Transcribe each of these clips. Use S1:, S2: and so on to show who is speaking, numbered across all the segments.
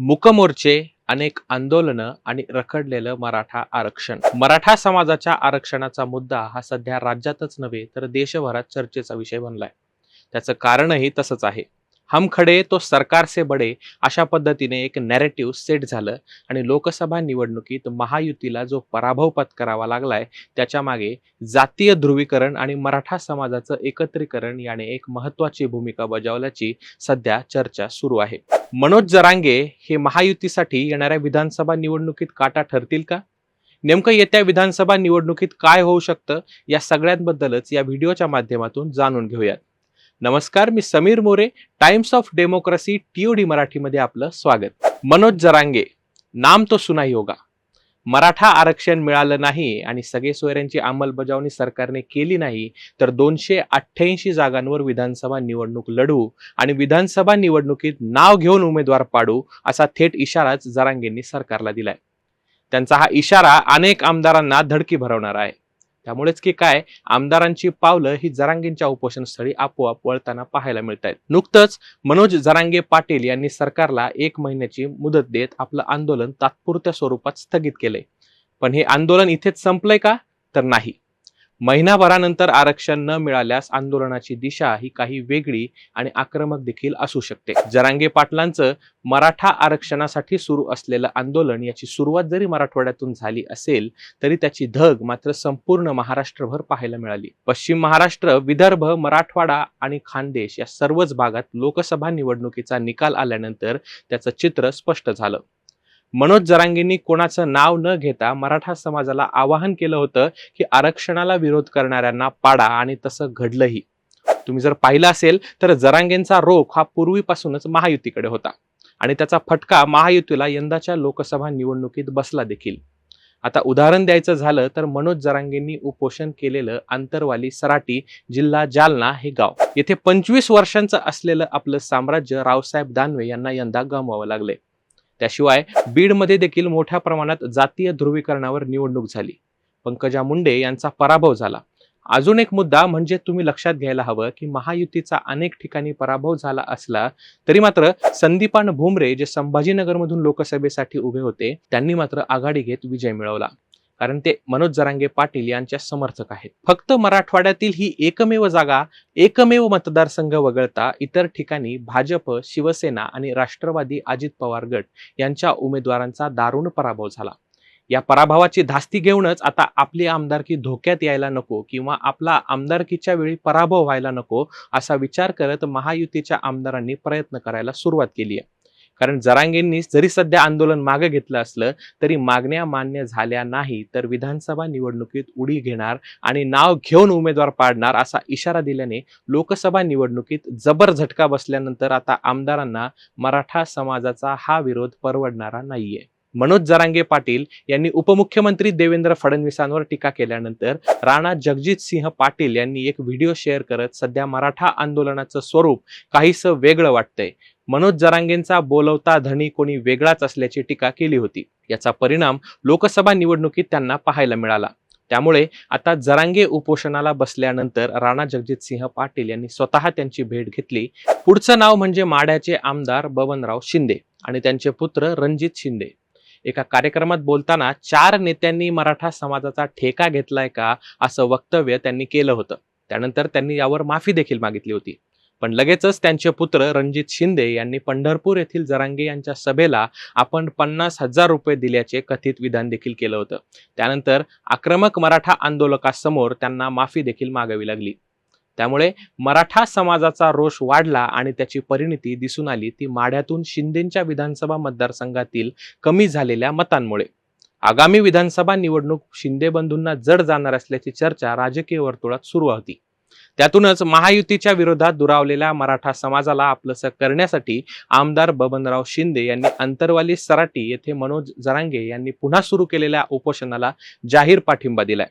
S1: मुकमोर्चे अनेक आंदोलनं आणि रखडलेलं मराठा आरक्षण. मराठा समाजाच्या आरक्षणाचा मुद्दा हा सध्या राज्यातच नव्हे तर देशभरात चर्चेचा विषय बनलाय. त्याचं कारणही तसंच आहे. हम खडे तो सरकार से बडे अशा पद्धतीने एक नॅरेटिव्ह सेट झालं. आणि लोकसभा निवडणुकीत महायुतीला जो पराभव पत्करावा लागलाय त्याच्यामागे जातीय ध्रुवीकरण आणि मराठा समाजाचं एकत्रीकरण याने एक महत्वाची भूमिका बजावल्याची सध्या चर्चा सुरू आहे. मनोज जरांगे हे महायुतीसाठी येणाऱ्या विधानसभा निवडणुकीत काटा ठरतील का? नेमकं येत्या विधानसभा निवडणुकीत काय होऊ शकतं? या सगळ्यांबद्दलच या व्हिडिओच्या माध्यमातून जाणून घेऊयात. नमस्कार मी Sameer More Times of Democracy TOD मराठीमध्ये आपलं स्वागत. मनोज जरांगे नाम तो सुना योगा मराठा आरक्षण मिळालं नाही आणि सगळे सोयऱ्यांची अंमलबजावणी सरकारने केली नाही तर दोनशे अठ्ठ्याऐंशी जागांवर विधानसभा निवडणूक लढवू आणि विधानसभा निवडणुकीत नाव घेऊन उमेदवार पाडू असा थेट इशाराच जरांगेंनी सरकारला दिलाय. त्यांचा हा इशारा अनेक आमदारांना धडकी भरवणार आहे. त्यामुळेच की काय आमदारांची पावलं ही जरांगेंच्या उपोषणस्थळी आपोआप वळताना पाहायला मिळत आहेत नुकतंच मनोज जरांगे पाटील यांनी सरकारला एक महिन्याची मुदत देत आपलं आंदोलन तात्पुरत्या स्वरूपात स्थगित केलंय. पण हे आंदोलन इथेच संपलंय का? तर नाही. महिनाभरानंतर आरक्षण न मिळाल्यास आंदोलनाची दिशा ही काही वेगळी आणि आक्रमक देखील असू शकते. जरांगे पाटलांचं मराठा आरक्षणासाठी सुरू असलेलं आंदोलन याची सुरुवात जरी मराठवाड्यातून झाली असेल तरी त्याची धग मात्र संपूर्ण महाराष्ट्रभर पाहायला मिळाली. पश्चिम महाराष्ट्र विदर्भ मराठवाडा आणि खानदेश या सर्वच भागात लोकसभा निवडणुकीचा निकाल आल्यानंतर त्याचं चित्र स्पष्ट झालं. मनोज जरांगेंनी कोणाचं नाव न घेता मराठा समाजाला आवाहन केलं होतं की आरक्षणाला विरोध करणाऱ्यांना पाडा आणि तसं घडलंही. तुम्ही जर पाहिलं असेल तर जरांगेंचा रोख हा पूर्वीपासूनच महायुतीकडे होता. आणि त्याचा फटका महायुतीला यंदाच्या लोकसभा निवडणुकीत बसला देखील. आता उदाहरण द्यायचं झालं तर मनोज जरांगेंनी उपोषण केलेलं आंतरवाली सराटी जिल्हा जालना हे गाव. येथे पंचवीस वर्षांचं असलेलं आपलं साम्राज्य रावसाहेब दानवे यांना यंदा गमवावं लागले त्याशिवाय बीडमध्ये देखील मोठ्या प्रमाणात जातीय ध्रुवीकरणावर निवडणूक झाली. पंकजा मुंडे यांचा पराभव झाला. अजून एक मुद्दा म्हणजे तुम्ही लक्षात घ्यायला हवं की महायुतीचा अनेक ठिकाणी पराभव झाला असला तरी मात्र संदीपान भुमरे जे संभाजीनगरमधून लोकसभेसाठी उभे होते त्यांनी मात्र आघाडी घेत विजय मिळवला. कारण ते मनोज जरांगे पाटील यांच्या समर्थक आहेत. फक्त मराठवाड्यातील ही एकमेव जागा एकमेव मतदारसंघ वगळता इतर ठिकाणी भाजप शिवसेना आणि राष्ट्रवादी अजित पवार गट यांच्या उमेदवारांचा दारुण पराभव झाला. या पराभवाची धास्ती घेऊनच आता आपली आमदारकी धोक्यात यायला नको किंवा आपला आमदारकीच्या वेळी पराभव व्हायला नको असा विचार करत महायुतीच्या आमदारांनी प्रयत्न करायला सुरुवात केली आहे. कारण जरांगेंनी जरी सध्या आंदोलन मागे घेतलं असलं तरी मागण्या मान्य झाल्या नाही तर विधानसभा निवडणुकीत उडी घेणार आणि नाव घेऊन उमेदवार पाडणार असा इशारा दिल्याने लोकसभा निवडणुकीत जबर झटका बसल्यानंतर आता आमदारांना मराठा समाजाचा हा विरोध परवडणारा नाहीये. मनोज जरांगे पाटील यांनी उपमुख्यमंत्री देवेंद्र फडणवीसांवर टीका केल्यानंतर राणा जगजित सिंह पाटील यांनी एक व्हिडिओ शेअर करत सध्या मराठा आंदोलनाचं स्वरूप काहीसं वेगळं वाटतंय. मनोज जरांगेंचा बोलवता धनी कोणी वेगळाच असल्याची टीका केली होती. याचा परिणाम लोकसभा निवडणुकीत त्यांना पाहायला मिळाला. त्यामुळे आता जरांगे उपोषणाला बसल्यानंतर राणा जगजित सिंह पाटील यांनी स्वतः त्यांची भेट घेतली. पुढचं नाव म्हणजे माढ्याचे आमदार बबनराव शिंदे आणि त्यांचे पुत्र रणजित शिंदे. एका कार्यक्रमात बोलताना चार नेत्यांनी मराठा समाजाचा ठेका घेतलाय का असं वक्तव्य त्यांनी केलं होतं. त्यानंतर त्यांनी यावर माफी देखील मागितली होती. पण लगेचच त्यांचे पुत्र रणजित शिंदे यांनी पंढरपूर येथील जरांगे यांच्या सभेला आपण पन्नास हजार रुपये दिल्याचे कथित विधान देखील केलं होतं. त्यानंतर आक्रमक मराठा आंदोलकासमोर त्यांना माफी देखील मागावी लागली. त्यामुळे मराठा समाजाचा रोष वाढला आणि त्याची परिणिती दिसून आली. ती माढ्यातून शिंदेच्या विधानसभा मतदारसंघातील कमी झालेल्या मतांमुळे. आगामी विधानसभा निवडणूक शिंदे बंधूंना जड जाणार असल्याची चर्चा राजकीय वर्तुळात सुरू होती. त्यातूनच महायुतीच्या विरोधात दुरावलेल्या मराठा समाजाला आपलंसं करण्यासाठी आमदार बबनराव शिंदे यांनी अंतरवाली सराटी येथे मनोज जरांगे यांनी पुन्हा सुरू केलेल्या उपोषणाला जाहीर पाठिंबा दिलाय.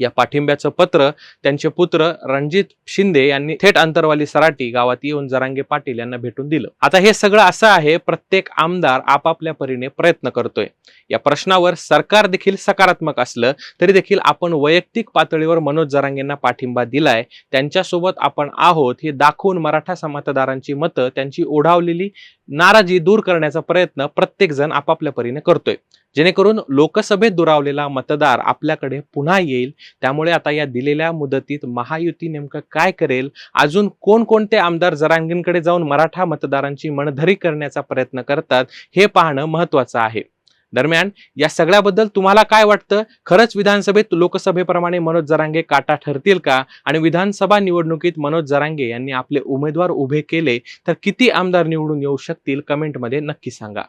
S1: या पाठिंब्याचं पत्र त्यांचे पुत्र रणजित शिंदे यांनी थेट अंतरवाली सराटी गावात येऊन जरांगे पाटील यांना भेटून दिलं. आता हे सगळं असं आहे प्रत्येक आमदार आपापल्या परीने प्रयत्न करतोय. या प्रश्नावर सरकार देखील सकारात्मक असलं तरी देखील आपण वैयक्तिक पातळीवर मनोज जरांगेंना पाठिंबा दिलाय. त्यांच्यासोबत आपण आहोत हे दाखवून मराठा मतदारांची मतं त्यांची ओढावलेली नाराजी दूर करण्याचा प्रयत्न प्रत्येक जण आपापल्या परीने करतोय. जेणेकरून लोकसभेत दुरावलेला मतदार आपल्याकडे पुन्हा येईल. त्यामुळे आता या दिलेल्या मुदतीत महायुती नेमकं काय करेल? अजून कोणकोणते आमदार जरांगींकडे जाऊन मराठा मतदारांची मनधरी करण्याचा प्रयत्न करतात? हे पाहणं महत्वाचं आहे. दरम्यान या सगळ्याबद्दल तुम्हाला काय वाटतं? खरंच विधानसभेत लोकसभेप्रमाणे मनोज जरांगे काटा ठरतील का? आणि विधानसभा निवडणुकीत मनोज जरांगे यांनी आपले उमेदवार उभे केले तर किती आमदार निवडून येऊ शकतील? कमेंटमध्ये नक्की सांगा.